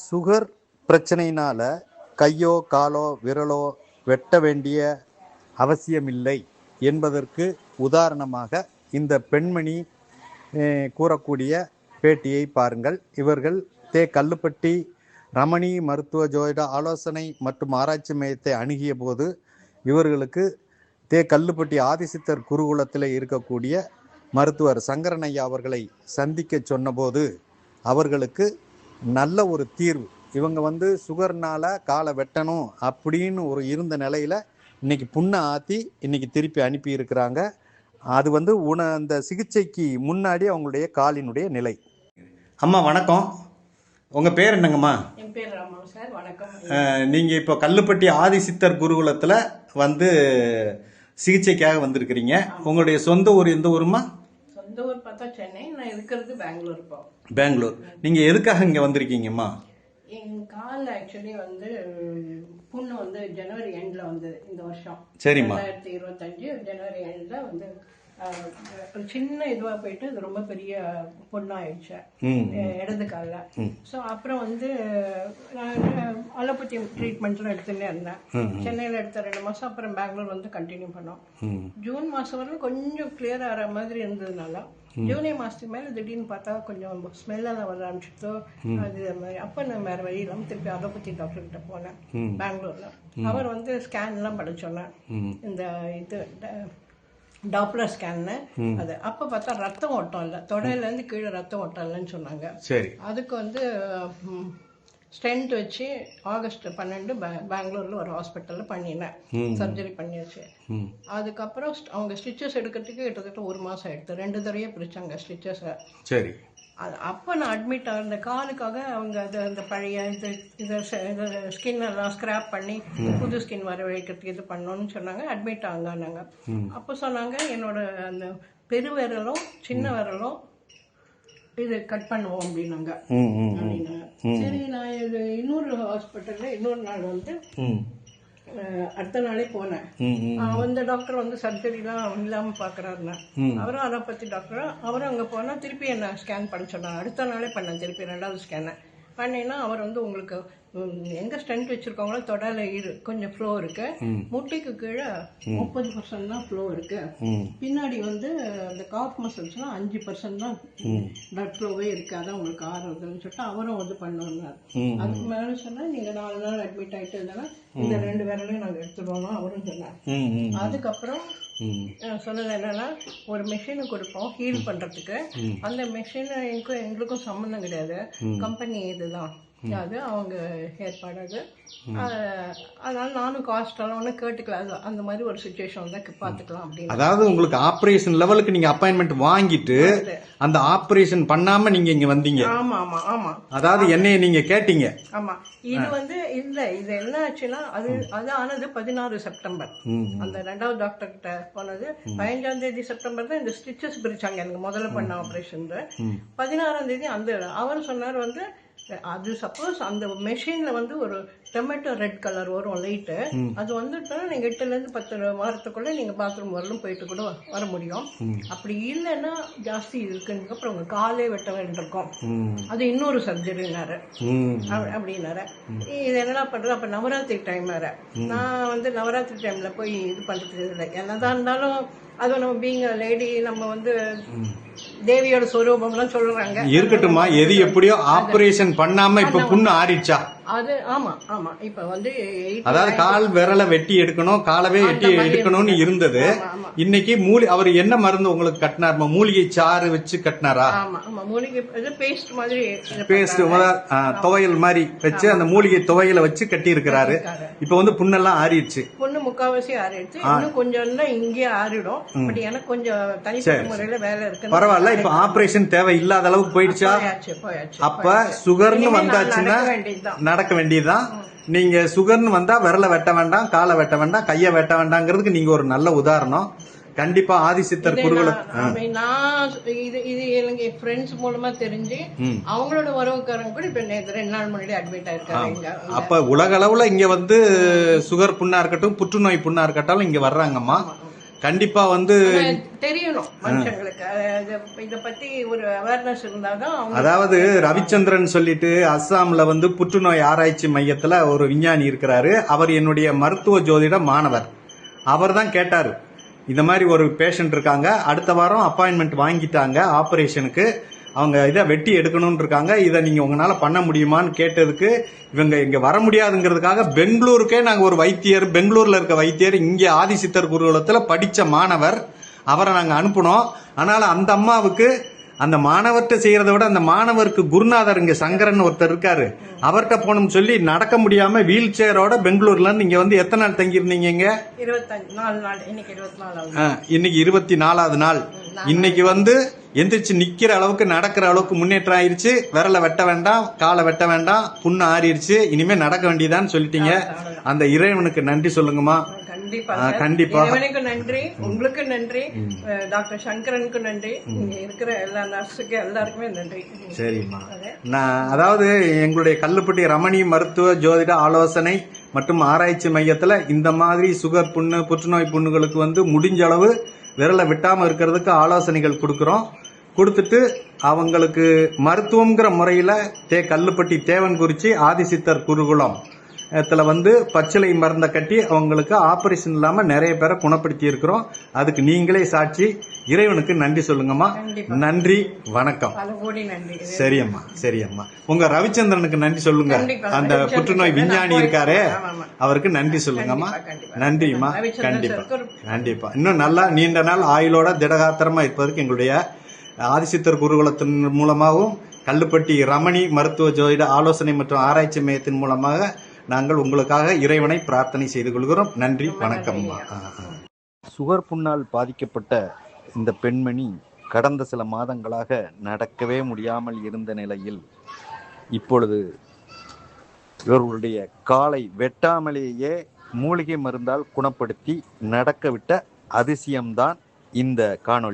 Sugar பிரச்சனையினால கையோ காலோ விரலோ வெட்ட வேண்டிய அவசியமில்லை என்பதற்கு உதாரணமாக இந்த பெண்மணி கூறக்கூடிய பேட்டியை பாருங்கள். இவர்கள் தே கல்லுப்பட்டி ரமணி மருத்துவ ஜோதிட ஆலோசனை மற்றும் ஆராய்ச்சி மையத்தை அணுகிய போது இவர்களுக்கு தே கல்லுப்பட்டி ஆதிசித்தர் குருகுலத்தில் இருக்கக்கூடிய மருத்துவர் சங்கரனையா அவர்களை சந்திக்க சொன்னபோது அவர்களுக்கு நல்ல ஒரு தீர்வு. இவங்க வந்து சுகர்னால காலை வெட்டணும் அப்படின்னு ஒரு இருந்த நிலையில இன்னைக்கு புண்ணை ஆத்தி இன்னைக்கு திருப்பி அனுப்பி இருக்கிறாங்க. அது வந்து உண அந்த சிகிச்சைக்கு முன்னாடி அவங்களுடைய காலினுடைய நிலை. அம்மா வணக்கம். உங்க பேர் என்னங்கம்மா? என் பேர் ராமன் சார் வணக்கம். அஹ், நீங்க இப்போ கல்லுப்பட்டி ஆதிசித்தர் குருகுலத்துல வந்து சிகிச்சைக்காக வந்திருக்கிறீங்க. உங்களுடைய சொந்த ஊர் எந்த ஊருமா சொந்த ஊர் பார்த்தா சென்னை நான் இருக்கிறது பெங்களூர் இப்போ. பெங்களூர். நீங்க எதுக்காக இங்க வந்திருக்கீங்கம்மா? என் கால் ஆக்சுவலி வந்து புண்ணு வந்து ஜனவரி எண்ட்ல வந்தது இந்த வருஷம். சரிம்மா. ரெண்டாயிரத்தி இருபத்தஞ்சு ஜனவரி எண்ட்ல வந்து ஒரு சின்ன இதுவா போயிட்டு அது ரொம்ப பெரிய புண்ணாயிடுச்சு. இடது காலில். ஸோ அப்புறம் வந்து நான் அலோபதி ட்ரீட்மெண்ட்லாம் எடுத்துன்னே இருந்தேன். சென்னையில் எடுத்த ரெண்டு மாதம் அப்புறம் பெங்களூர் வந்து கண்டினியூ பண்ணோம். ஜூன் மாசம் வரைக்கும் கொஞ்சம் கிளியர் ஆகிற மாதிரி இருந்ததுனால ஜூலை மாசத்துக்கு மேல திடீர்னு பார்த்தா கொஞ்சம் ஸ்மெல்லாம் வர ஆரம்பிச்சிட்டோ அது மாதிரி. அப்ப நான் வேற வழி இல்லாம திருப்பி அலோபதி டாக்டர் கிட்ட போனேன் பெங்களூர்ல. அவர் வந்து ஸ்கேன் எல்லாம் பண்ண சொன்னார். இந்த இது டாப்லர் ஸ்கேன்னு அது. அப்ப பார்த்தா ரத்தம் ஓட்டம் இல்லை. தொடையில இருந்து கீழே ரத்தம் ஓட்டம் இல்லைன்னு சொன்னாங்க. சரி. அதுக்கு வந்து ஸ்டென்ட் வச்சு ஆகஸ்ட் பன்னெண்டு பெங்களூர்ல ஒரு ஹாஸ்பிட்டல்ல பண்ணினேன். சர்ஜரி பண்ணியாச்சு அதுக்கப்புறம் அவங்க ஸ்டிச்சஸ் எடுக்கிறதுக்கு கிட்டத்தட்ட ஒரு மாசம் எடுத்து ரெண்டு தடவையே பிரிச்சாங்க ஸ்டிச்சஸை சரி. அது அப்போ நான் அட்மிட் ஆகிற காலுக்காக அவங்க அது அந்த பழைய இது இதை ஸ்கின் எல்லாம் ஸ்கிராப் பண்ணி புது ஸ்கின் வர வைக்கிறதுக்கு இது பண்ணணும்னு சொன்னாங்க. அட்மிட் ஆகானாங்க அப்போ சொன்னாங்க என்னோட அந்த பெருவிரலும் சின்ன விரலும் இது கட் பண்ணுவோம் அப்படின்னாங்க. அப்படின்னாங்க. சரி நான் இது இன்னொரு ஹாஸ்பிட்டல்ல இன்னொரு நாள் வந்து அடுத்த நாளே போனேன். அந்த டாக்டர் வந்து சர்ஜரிலாம் இல்லாம பாக்குறாருன்னா அவரும் அலோபதி டாக்டர் அவரும் அங்க போனா திருப்பி என்ன ஸ்கேன் பண்ண சொன்னாங்க. அடுத்த நாளே பண்ணேன் திருப்பி ரெண்டாவது ஸ்கேனை பண்ணினா அவர் வந்து உங்களுக்கு எங்க ஸ்டென்ட் வச்சிருக்காங்களோ தொடையில இரு கொஞ்சம் ஃப்ளோ இருக்கு. முட்டிக்கு கீழே முப்பது பர்சன்ட் தான் ஃப்ளோ இருக்கு. பின்னாடி வந்து அந்த காஃப் மசில்ஸ்லாம் அஞ்சு பர்சன்ட் தான் பிளட் ஃப்ளோவே இருக்கு. அதான் உங்களுக்கு ஆறுதுன்னு சொல்லிட்டு அவரும் வந்து பண்ணுவார் ம். அதுக்கு மேல சொன்னா நீங்க நாலு நாள் அட்மிட் ஆயிட்டு இருந்தா இந்த ரெண்டு விரலையும் நாங்க எடுத்துடுவோம் அவரும் சொன்னார். அதுக்கப்புறம் சொன்னது என்னன்னா ஒரு மெஷினை கொடுப்போம் ஹீல் பண்றதுக்கு. அந்த மெஷினுக்கும் எங்களுக்கும் சம்மந்தம் கிடையாது. கம்பெனி இதுதான் அது அவங்க ஏற்பாடு அது அஹ், அதனால நானும் காஸ்ட் எல்லாம் ஒன்றும் கேட்டுக்கல. அது அந்த மாதிரி ஒரு சுச்சுவேஷன் தான் பார்த்துக்கலாம் அப்படின்னு. அதாவது உங்களுக்கு ஆபரேஷன் லெவலுக்கு நீங்க அப்பாயின்மெண்ட் வாங்கிட்டு அந்த ஆபரேஷன் பண்ணாம நீங்க இங்க வந்தீங்க. ஆமா ஆமா ஆமா. அதாவது என்னைய நீங்க கேட்டீங்க. ஆமா. இது வந்து இல்ல இது என்ன ஆச்சுன்னா அது அது ஆனது பதினாறு செப்டம்பர். அந்த ரெண்டாவது டாக்டர் கிட்ட போனது பதினஞ்சாம் தேதி செப்டம்பர் தான் இந்த ஸ்டிச்சஸ் பிரிச்சாங்க எனக்கு முதல்ல பண்ண ஆபரேஷன் பதினாறாம் தேதி அந்த அவர் சொன்னார் வந்து அது சப்போஸ் அந்த மெஷின்ல வந்து ஒரு டொமேட்டோ ரெட் கலர் வரும் லைட்டு அது வந்துட்டுனா நீங்க எட்டுல இருந்து பத்து வாரத்துக்குள்ள நீங்க பாத்ரூம் வரலும் போயிட்டு கூட வர முடியும். அப்படி இல்லைன்னா ஜாஸ்தி இருக்குன்னு அப்புறம் உங்க காலே வெட்ட வேண்டியிருக்கும். அது இன்னொரு சர்ஜரினாரு அப்படின்னாரு. இது என்னடா பண்றது அப்ப நவராத்திரி டைம் வேற. நான் வந்து நவராத்திரி டைம்ல போய் இது பண்றது இல்லை என்னதான் இருந்தாலும் அதுவும் நம்ம பீங்க லேடி நம்ம வந்து தேவியோட ஸ்வரூபம்லாம் சொல்றாங்க. இருக்கட்டும்மா எது எப்படியோ ஆபரேஷன் பண்ணாம இப்ப புண்ணு ஆறிடுச்சா? அது ஆமா ஆமா. இப்ப வந்து அதாவது கால் விரலை வெட்டி எடுக்கணும் காலவே வெட்டி எடுக்கணும்னு இருந்தது. இன்னைக்கு மூலி அவர் என்ன மருந்து உங்களுக்கு கட்டினாருமா மூலிகை சாறு வச்சு கட்டினாரா? ஆமா ஆமா. மூலிகை பேஸ்ட் மாதிரி பேஸ்ட் துவையல் மாதிரி வச்சு அந்த மூலிகை துவையலை வச்சு கட்டி இருக்கிறாரு. இப்ப வந்து புண்ணெல்லாம் ஆறிடுச்சு. பொண்ணு முக்காவாசி ஆறிடுச்சு. இன்னும் கொஞ்சம் தான் இங்கேயே ஆறிடும். பட் எனக்கு கொஞ்சம் தனிப்பட்ட முறையில வேலை இருக்கு பரவாயில்ல. இப்ப ஆபரேஷன் தேவை இல்லாத அளவுக்கு போயிடுச்சா? அப்ப சுகர்னு வந்தாச்சுன்னா நடக்க வேண்டியதுதான் நீங்க சுகர்னு வந்தா விரல வெட்ட வேண்டாம் காலை வெட்ட வேண்டாம் கைய வெட்ட வேண்டாங்கிறதுக்கு நீங்க ஒரு நல்ல உதாரணம். கண்டிப்பா ஆதிசித்தர் குருகுல நான் இது இது எனக்கு என் ஃப்ரெண்ட்ஸ் மூலமா தெரிஞ்சு அவங்களோட உறவுக்காரங்க கூட இப்ப நேத்து ரெண்டு நாள் முன்னாடி அட்மிட் ஆயிருக்காங்க அப்ப உலக அளவுல இங்க வந்து சுகர் புண்ணா இருக்கட்டும் புற்றுநோய் புண்ணா இருக்கட்டும் இங்க வர்றாங்கம்மா. கண்டிப்பா வந்து தெரியணும் மனுஷங்களுக்கு. இத பத்தி ஒரு அவேர்னஸ் இருந்தாதான் அதாவது ரவிச்சந்திரன் சொல்லிட்டு அஸ்ஸாம்ல வந்து புற்றுநோய் ஆராய்ச்சி மையத்துல ஒரு விஞ்ஞானி இருக்கிறாரு. அவர் என்னுடைய மருத்துவ ஜோதிட மாணவர். அவர் தான் கேட்டாரு. இந்த மாதிரி ஒரு பேஷண்ட் இருக்காங்க. அடுத்த வாரம் அப்பாயின்மெண்ட் வாங்கிட்டாங்க ஆபரேஷனுக்கு அவங்க இதை வெட்டி எடுக்கணும்னு இருக்காங்க இதை நீங்க உங்களால பண்ண முடியுமான்னு கேட்டதுக்கு இவங்க இங்க வர முடியாதுங்கிறதுக்காக பெங்களூருக்கே நாங்கள் ஒரு வைத்தியர் பெங்களூர்ல இருக்க வைத்தியர் இங்கே ஆதிசித்தர் குருகுலத்தில் படித்த மாணவர் அவரை நாங்கள் அனுப்பினோம். ஆனால் அந்த அம்மாவுக்கு அந்த மாணவர்கிட்ட செய்யறத விட அந்த மாணவருக்கு குருநாதர் இங்க சங்கரன் ஒருத்தர் இருக்காரு. அவர்கிட்ட போகணும்னு சொல்லி நடக்க முடியாம வீல் சேரோட பெங்களூர்ல இருந்து இங்க வந்து எத்தனை நாள் தங்கியிருந்தீங்க இங்க? இன்னைக்கு இருபத்தி நாலாவது நாள். இன்னைக்கு வந்து எந்திரிச்சு நிக்கிற அளவுக்கு நடக்கிற அளவுக்கு முன்னேற்றம் ஆயிருச்சு. விரலை வெட்ட வேண்டாம் காலை வெட்ட வேண்டாம். புண்ணு ஆறிடுச்சு. இனிமே நடக்க வேண்டியதான்னு சொல்லிட்டீங்க. அந்த இறைவனுக்கு நன்றி சொல்லுங்கம்மா. கண்டிப்பா. கண்டிப்பா. இறைவனுக்கு நன்றி உங்களுக்கு நன்றி டாக்டர் சங்கரனுக்கு நன்றி இங்க இருக்கிற எல்லா நர்ஸுக்கு எல்லாருக்குமே நன்றி. சரிம்மா. நான் அதாவது எங்களுடைய கல்லுப்பட்டி ரமணி மருத்துவ ஜோதிட ஆலோசனை மற்றும் ஆராய்ச்சி மையத்துல இந்த மாதிரி சுகர் புண்ணு புற்றுநோய் புண்ணுகளுக்கு வந்து முடிஞ்ச அளவு விரலை விட்டாம இருக்கிறதுக்கு ஆலோசனைகள் கொடுக்குறோம். கொடுத்துட்டு அவங்களுக்கு மருத்துவங்கிற முறையில தே கல்லுப்பட்டி தேவன் குறிச்சி ஆதிசித்தர் குருகுலம் த்துல வந்து பச்சிலை மருந்தை கட்டி அவங்களுக்கு ஆபரேஷன் இல்லாம நிறைய பேரை குணப்படுத்தி இருக்கிறோம் அதுக்கு நீங்களே சாட்சி. இறைவனுக்கு நன்றி சொல்லுங்கம்மா. நன்றி வணக்கம். சரியம்மா சரியம்மா. உங்க ரவிச்சந்திரனுக்கு நன்றி சொல்லுங்க. அந்த புற்றுநோய் விஞ்ஞானி இருக்காரே. அவருக்கு நன்றி சொல்லுங்கம்மா. நன்றிம்மா. கண்டிப்பா. கண்டிப்பா. இன்னும் நல்லா நீண்ட நாள் ஆயுளோட திடகாத்திரமா இருப்பதற்கு எங்களுடைய ஆதிசித்தர் குருகுலத்தின் மூலமாகவும் கல்லுப்பட்டி ரமணி மருத்துவ ஜோதிட ஆலோசனை மற்றும் ஆராய்ச்சி மையத்தின் மூலமாக நாங்கள் உங்களுக்காக இறைவனை பிரார்த்தனை செய்து கொள்கிறோம். நன்றி ஆ. சுகர் புண்ணால் பாதிக்கப்பட்ட இந்த பெண்மணி கடந்த சில மாதங்களாக நடக்கவே முடியாமல் இருந்த நிலையில் இப்பொழுது இவர்களுடைய காலை வெட்டாமலேயே மூலிகை மருந்தால் குணப்படுத்தி நடக்க விட்ட அதிசயம்தான் இந்த காணொளி.